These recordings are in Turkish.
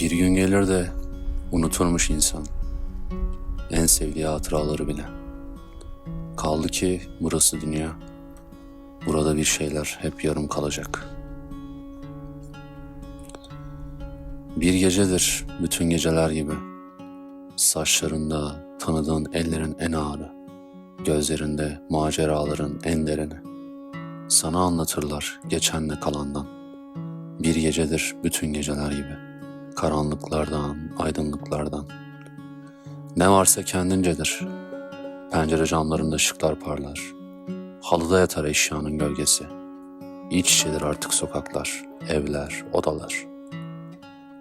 Bir gün gelir de unuturmuş insan. En sevdiği hatıraları bile. Kaldı ki burası dünya. Burada bir şeyler hep yarım kalacak. Bir gecedir bütün geceler gibi. Saçlarında tanıdığın ellerin en ağırı. Gözlerinde maceraların en derini. Sana anlatırlar geçenle kalandan. Bir gecedir bütün geceler gibi. Karanlıklardan, aydınlıklardan. Ne varsa kendincedir. Pencere camlarında ışıklar parlar. Halıda yatar eşyanın gölgesi. İç içedir artık sokaklar, evler, odalar.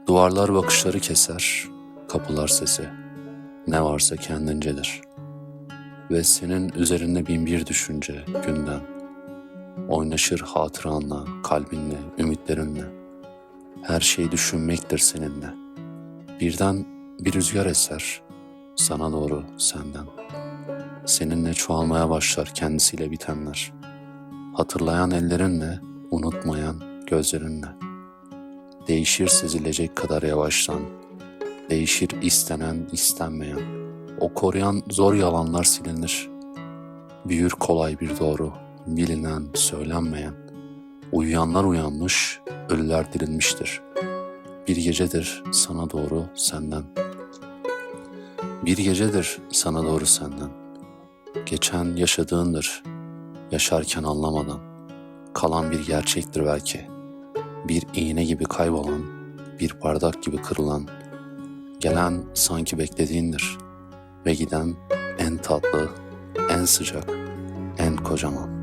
Duvarlar bakışları keser, kapılar sesi. Ne varsa kendincedir. Ve senin üzerinde bin bir düşünce günden. Oynaşır hatıranla, kalbinle, ümitlerinle. Her şeyi düşünmektir seninle. Birden bir rüzgar eser, sana doğru senden. Seninle çoğalmaya başlar kendisiyle bitenler. Hatırlayan ellerinle, unutmayan gözlerinle. Değişir sezilecek kadar yavaştan. Değişir istenen, istenmeyen. O koruyan zor yalanlar silinir. Büyür kolay bir doğru, bilinen, söylenmeyen. Uyuyanlar uyanmış, ölüler dirilmiştir. Bir gecedir sana doğru senden. Bir gecedir sana doğru senden. Geçen yaşadığındır, yaşarken anlamadan. Kalan bir gerçektir belki. Bir iğne gibi kaybolan, bir bardak gibi kırılan. Gelen sanki beklediğindir ve giden en tatlı, en sıcak, en kocaman.